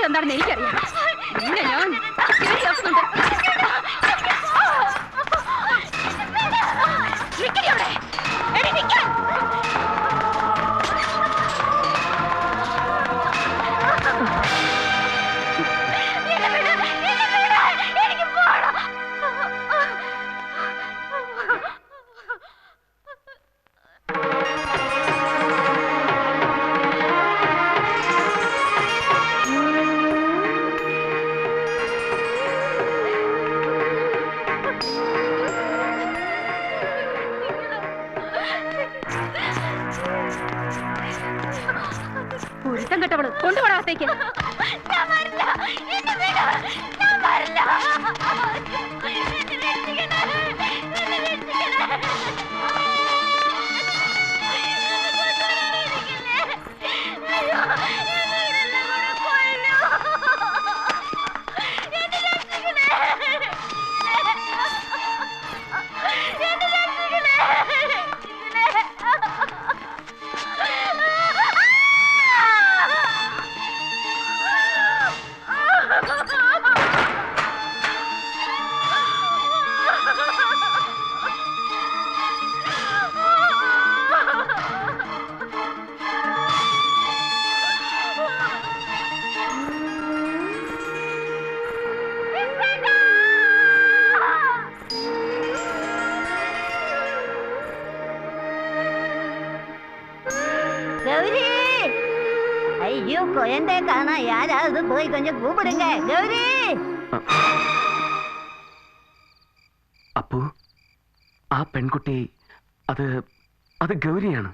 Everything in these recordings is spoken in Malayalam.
ചെയ്യേണ്ടത് എന്താണെന്ന് എനിക്കറിയാം. குழந்தை காணா யாராவது போய் கொஞ்சம் கூப்பிடுங்க கௌரி അപ്പു ആ പെൺകുട്ടി അത് അത് ഗൗരിയാണ്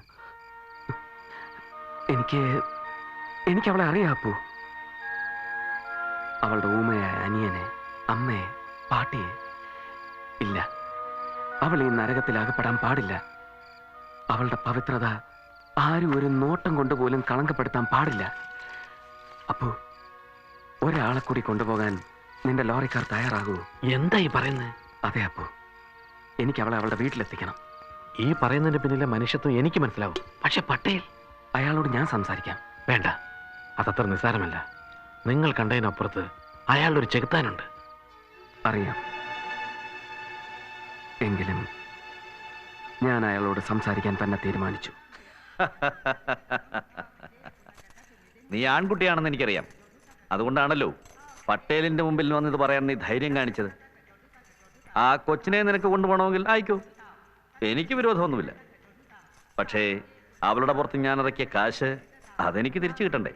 എനിക്ക് എനിക്ക് അവളെ അറിയാം അപ്പു അവളുടെ ഊമയായ അനിയനെ അമ്മയെ പാട്ടിയെ ഇല്ല അവൾ ഈ നരകത്തിൽ അകപ്പെടാൻ പാടില്ല അവളുടെ പവിത്രത ആരും ഒരു നോട്ടം കൊണ്ടുപോലും കളങ്കപ്പെടുത്താൻ പാടില്ല അപ്പു ഒരാളെ കൂടി കൊണ്ടുപോകാൻ നിന്റെ ലോറിക്കാർ തയ്യാറാകൂ. എന്താ ഈ പറയുന്നത് അതെ അപ്പോ എനിക്ക് അവളെ അവളുടെ വീട്ടിലെത്തിക്കണം. ഈ പറയുന്നതിന്റെ പിന്നിലെ മനുഷ്യത്വം എനിക്ക് മനസ്സിലാവും. പക്ഷെ പട്ടേൽ അയാളോട് ഞാൻ സംസാരിക്കാം. വേണ്ട. അതത്ര നിസ്സാരമല്ല. നിങ്ങൾ കണ്ടതിനപ്പുറത്ത് അയാളുടെ ഒരു ചെകുത്താനുണ്ട്. അറിയാം. എങ്കിലും ഞാൻ അയാളോട് സംസാരിക്കാൻ തന്നെ തീരുമാനിച്ചു. നീ ആൺകുട്ടിയാണെന്ന് എനിക്കറിയാം. അതുകൊണ്ടാണല്ലോ പട്ടേലിന്റെ മുമ്പിൽ വന്ന് ഇത് പറയാൻ നീ ധൈര്യം കാണിച്ചത്. ആ കൊച്ചിനെ നിനക്ക് കൊണ്ടുപോകണമെങ്കിൽ ആയിക്കോ. എനിക്ക് വിരോധമൊന്നുമില്ല. പക്ഷേ അവളുടെ പുറത്ത് ഞാൻ ഇറക്കിയ കാശ് അതെനിക്ക് തിരിച്ചു കിട്ടണ്ടേ?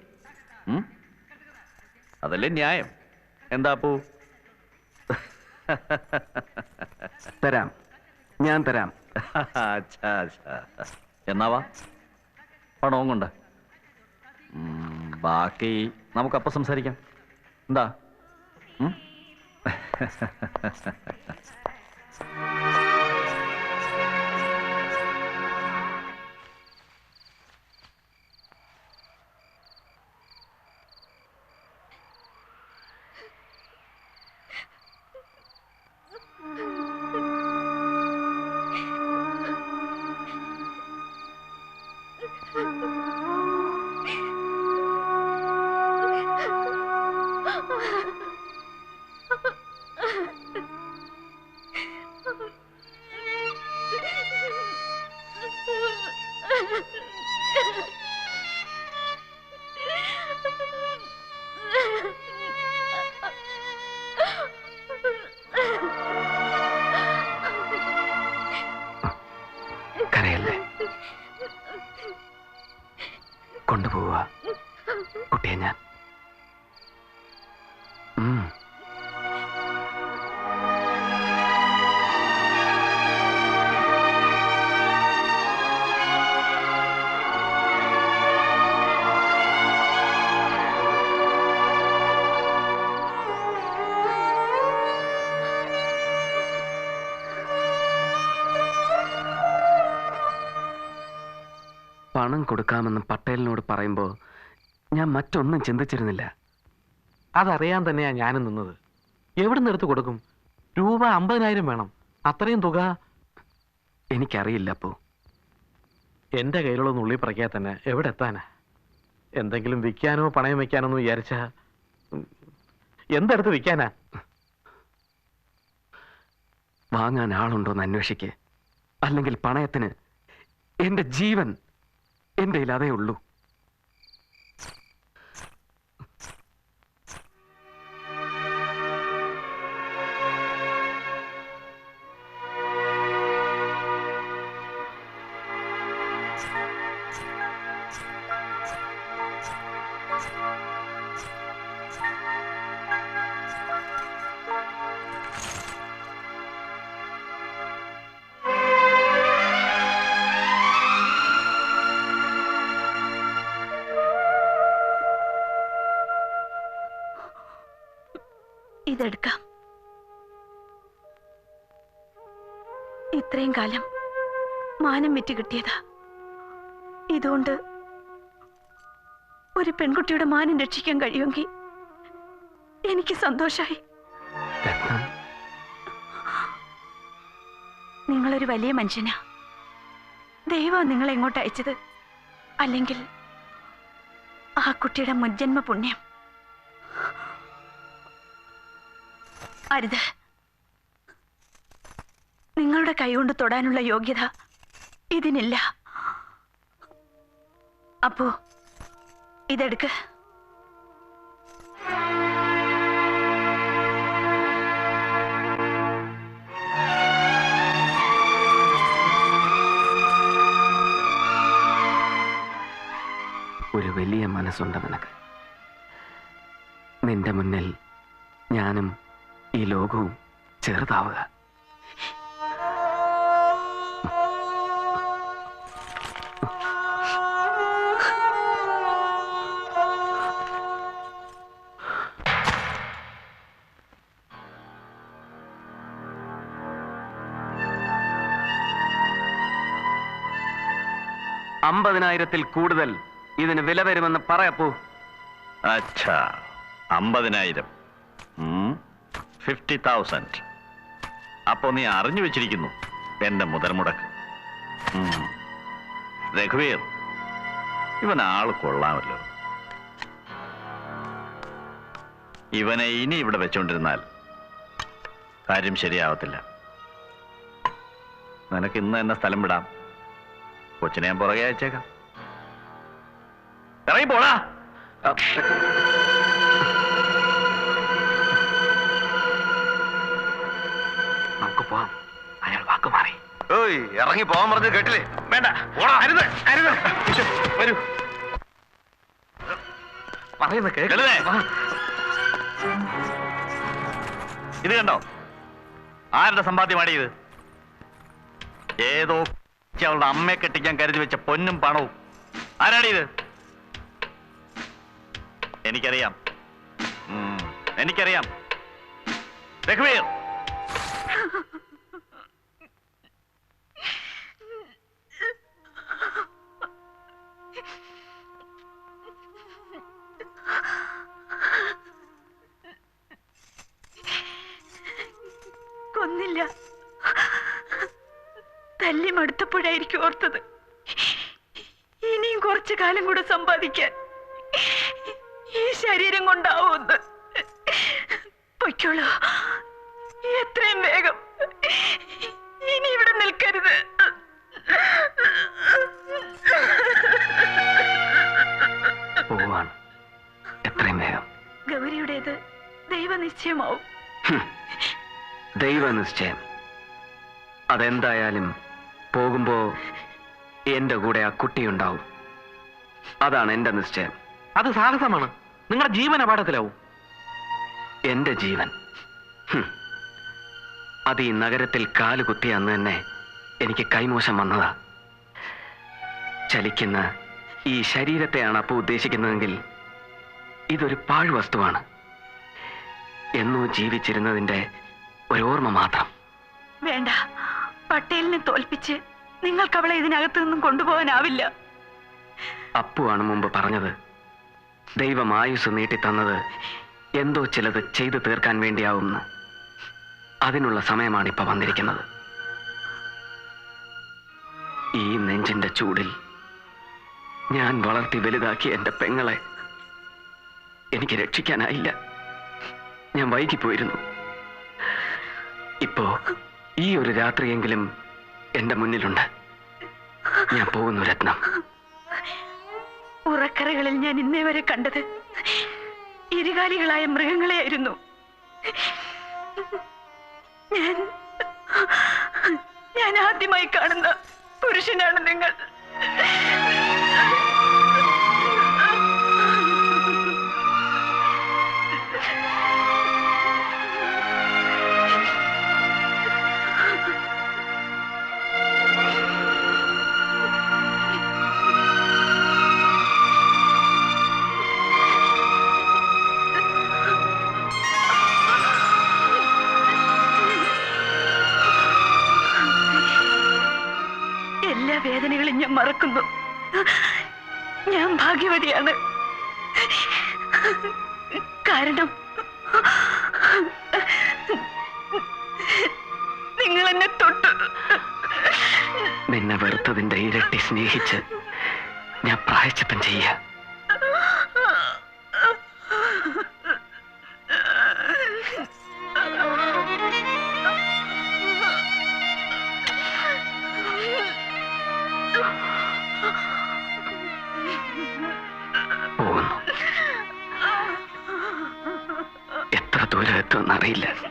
അതല്ലേ ന്യായം? എന്താ പൂ തരാം. ഞാൻ തരാം. എന്നാവാ പണവും കൊണ്ട്. ബാക്കി നമുക്കപ്പം സംസാരിക്കാം. എന്താ? പണം കൊടുക്കാമെന്ന് പട്ടേലിനോട് പറയുമ്പോൾ ഞാൻ മറ്റൊന്നും ചിന്തിച്ചിരുന്നില്ല. അതറിയാൻ തന്നെയാ ഞാനും നിന്നത്. എവിടെ എടുത്ത് കൊടുക്കും? രൂപ അമ്പതിനായിരം വേണം. അത്രയും തുക? എനിക്കറിയില്ല അപ്പോ. എന്റെ കയ്യിലുള്ള നുള്ളി പറയ്ക്കാ തന്നെ എവിടെ എത്താനാ? എന്തെങ്കിലും വിൽക്കാനോ പണയം വെക്കാനോ എന്ന് വിചാരിച്ച എന്തെടുത്ത് വിൽക്കാനാ? വാങ്ങാൻ ആളുണ്ടോന്ന് അന്വേഷിക്കേ. അല്ലെങ്കിൽ പണയത്തിന് എന്റെ ജീവൻ എന്റെ ഇല്ലാതെ ഉള്ളൂ. ഇതെടുക്കാം. ഇത്രയും കാലം മാനം വിറ്റ് കിട്ടിയതാ. ഇതുകൊണ്ട് ഒരു പെൺകുട്ടിയുടെ മാനം രക്ഷിക്കാൻ കഴിയുമെങ്കിൽ എനിക്ക് സന്തോഷായി. നിങ്ങളൊരു വലിയ മനുഷ്യനാ. ദൈവം നിങ്ങളെ ഇങ്ങോട്ട് അയച്ചത് അല്ലെങ്കിൽ ആ കുട്ടിയുടെ മുജ്ജന്മ പുണ്യം. അരുത്. നിങ്ങളുടെ കൈകൊണ്ട് തൊടാനുള്ള യോഗ്യത ഇതിനില്ല. അപ്പോ ഇതെടുക്ക്. ഒരു വലിയ മനസ്സുണ്ട് നിനക്ക്. നിന്റെ മുന്നിൽ ഞാനും ഈ ലോകവും ചെറുതാവുക. അമ്പതിനായിരത്തിൽ കൂടുതൽ ഇതിന് വില വരുമെന്ന് പറയപ്പോ. അച്ഛാ അമ്പതിനായിരം. Fifty thousand. അപ്പോ നീ അറിഞ്ഞു വെച്ചിരിക്കുന്നു എന്റെ മുതൽ മുടക്ക്. രഘുവീർ ഇവൻ ആൾ കൊള്ളാമല്ലോ. ഇവനെ ഇനി ഇവിടെ വെച്ചോണ്ടിരുന്നാൽ കാര്യം ശരിയാവത്തില്ല. നിനക്ക് ഇന്ന് തന്നെ സ്ഥലം വിടാം. കൊച്ചിനെ ഞാൻ പുറകെ അയച്ചേക്കാം. ഇറങ്ങി പോടാ പോവാം. അയാൾ വാക്ക് മാറി. ഏയ് ഇറങ്ങി പോകാൻ പറഞ്ഞത് കേട്ടില്ലേ? വേണ്ട. പോടാ. അരുത് അരുത്. വരൂ. പറയുന്ന ലളിതേ. ഇത് കണ്ടോ? ആരുടെ സമ്പാദ്യമാണ് ഇത്? ഏതോ അവളുടെ അമ്മയെ കെട്ടിക്കാൻ കരുതി വെച്ച പൊന്നും പണവും. ആരാണ് ഇത്? എനിക്കറിയാം. എനിക്കറിയാം. രഘുവീർ. കൊന്നില്ല. തല്ലി മടുത്തപ്പോഴായിരിക്കും ഓർത്തത്. ഇനിയും കുറച്ചു കാലം കൂടെ സമ്പാദിക്കാൻ ഈ ശരീരം കൊണ്ടാവുമെന്ന്. പൊയ്ക്കോളൂ. എത്രയും വേഗം എത്രയും വേഗം ഗൗരിയുടേത് ദൈവനിശ്ചയമാവും. ദൈവനിശ്ചയം. അതെന്തായാലും പോകുമ്പോ എന്റെ കൂടെ ആ കുട്ടിയുണ്ടാവും. അതാണ് എന്റെ നിശ്ചയം. അത് സാഹസമാണ്. നിങ്ങളുടെ ജീവൻ അപകടത്തിലാവും. എന്റെ ജീവൻ. അത് ഈ നഗരത്തിൽ കാലുകുത്തിയ അന്ന് തന്നെ എനിക്ക് കൈമോശം വന്നതാ. ചലിക്കുന്ന ഈ ശരീരത്തെയാണ് അപ്പോൾ ഉദ്ദേശിക്കുന്നതെങ്കിൽ ഇതൊരു പാഴ് വസ്തുവാണ് എന്നോ ജീവിച്ചിരുന്നതിന്റെ ഒരു ഓർമ്മ മാത്രം. വേണ്ട. പട്ടേലിനെ തോൽപ്പിച്ച് നിങ്ങൾക്ക് അവളെ ഇതിനകത്തു നിന്നും കൊണ്ടുപോകാനാവില്ല. അപ്പുവാണ് മുമ്പ് പറഞ്ഞത്. ദൈവം ആയുസ് നീട്ടിത്തന്നത് എന്തോ ചിലത് ചെയ്തു തീർക്കാൻ വേണ്ടിയാവുമെന്ന് അതിനുള്ള സമയമാണ് ഇപ്പൊ വന്നിരിക്കുന്നത്. ഈ നെഞ്ചിന്റെ ചൂടിൽ ഞാൻ വളർത്തി വലുതാക്കി എന്റെ പെങ്ങളെ എനിക്ക് രക്ഷിക്കാനായില്ല. ഞാൻ വൈകിപ്പോയിരുന്നു ഇപ്പോ ഈ ഒരു രാത്രിയെങ്കിലും എന്റെ മുന്നിലുണ്ട്. ഞാൻ പോകുന്നു രത്നം. ഉറക്കറകളിൽ ഞാൻ ഇന്നേ വരെ കണ്ടത് ഇരുകാലികളായ മൃഗങ്ങളെയായിരുന്നു. ഞാൻ ഞാൻ ആദ്യമായി കാണുന്ന പുരുഷനാണ് നിങ്ങൾ. വേദനകളും ഞാൻ മറക്കുന്നു. ഞാൻ ഭാഗ്യവതിയാണ്. കാരണം നിങ്ങൾ എന്നെ തൊട്ടു. നിന്നെ വെറുത്തതിന്റെ ഇരട്ടി സ്നേഹിച്ച് ഞാൻ പ്രായച്ചിത്തം ചെയ്യ ദൂരം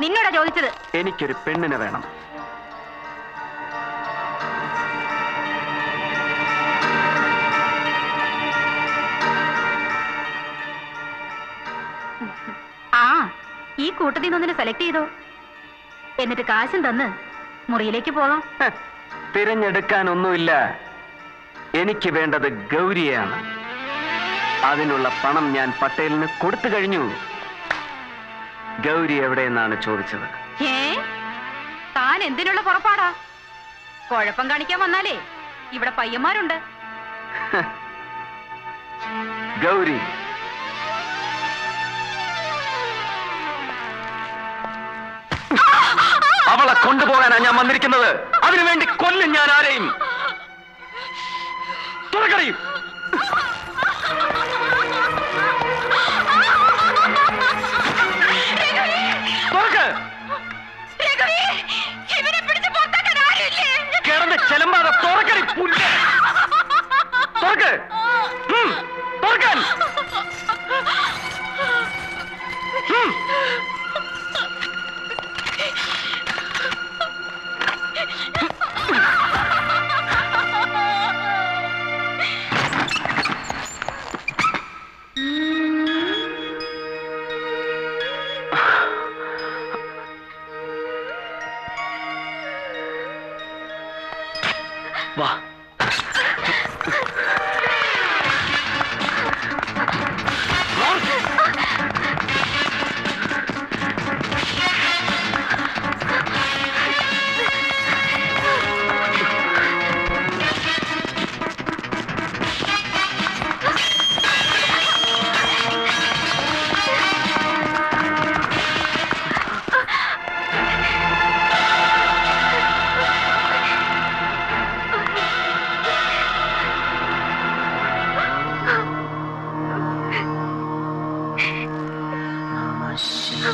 നിന്നോടാ ചോദിച്ചത്. എനിക്കൊരു പെണ്ണിനെ വേണം. ആ ഈ കൂട്ടത്തിൽ നിന്നൊന്നിനെ സെലക്ട് ചെയ്തോ? എന്നിട്ട് കാശും തന്ന് മുറിയിലേക്ക് പോകാം. തിരഞ്ഞെടുക്കാൻ തിരഞ്ഞെടുക്കാനൊന്നുമില്ല. എനിക്ക് വേണ്ടത് ഗൗരിയാണ്. അതിനുള്ള പണം ഞാൻ പട്ടേലിന് കൊടുത്തു കഴിഞ്ഞു. ഗൗരി എവിടെയെന്നാണ് ചോദിച്ചത്? ഏ താൻ എന്തിനുള്ള പുറപ്പാടാ? കുഴപ്പം കാണിക്കാൻ വന്നാലേ ഇവിടെ പയ്യന്മാരുണ്ട്. ഗൗരി. അവളെ കൊണ്ടുപോകാനാ ഞാൻ വന്നിരിക്കുന്നത്. അതിനുവേണ്ടി കൊല്ലും ഞാൻ ആരെയും. തുറക്കറിയും ചെലമ്പാതെ തുറക്കടി തുറക്ക്.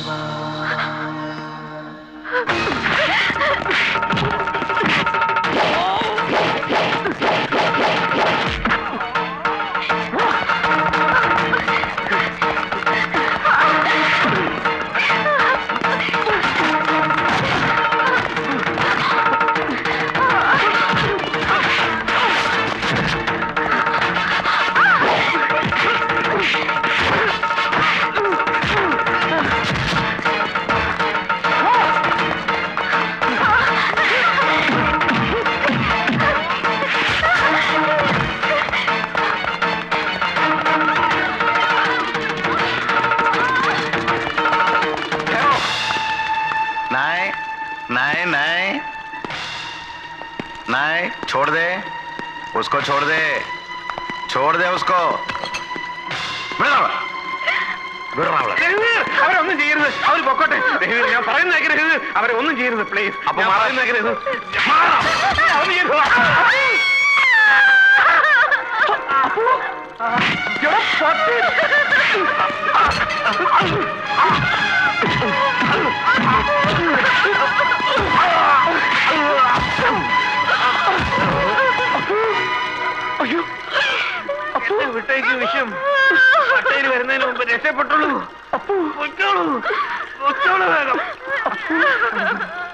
Bye. छोड़ दे उसको छोड़ दे छोड़ दे उसको വിടടാ അവളെ. വിടടാ അവളെ. അവരൊന്നും ചെയ്യരുത് അവർ പൊക്കോട്ടെ രഹീദ്, ഞാൻ പറയുന്ന രഹീദ് അവരെ ഒന്നും ചെയ്യരുത് പ്ലീസ് അപ്പൊ ഞാൻ മാറാം. അയ്യോ. എന്നെ വിട്ടേക്ക് വിഷം പട്ടയിൽ വരുന്നതിന് മുമ്പ് രക്ഷപ്പെട്ടുള്ളൂ പൊയ്ക്കോളൂ. പൊയ്ക്കോളൂ വേഗം.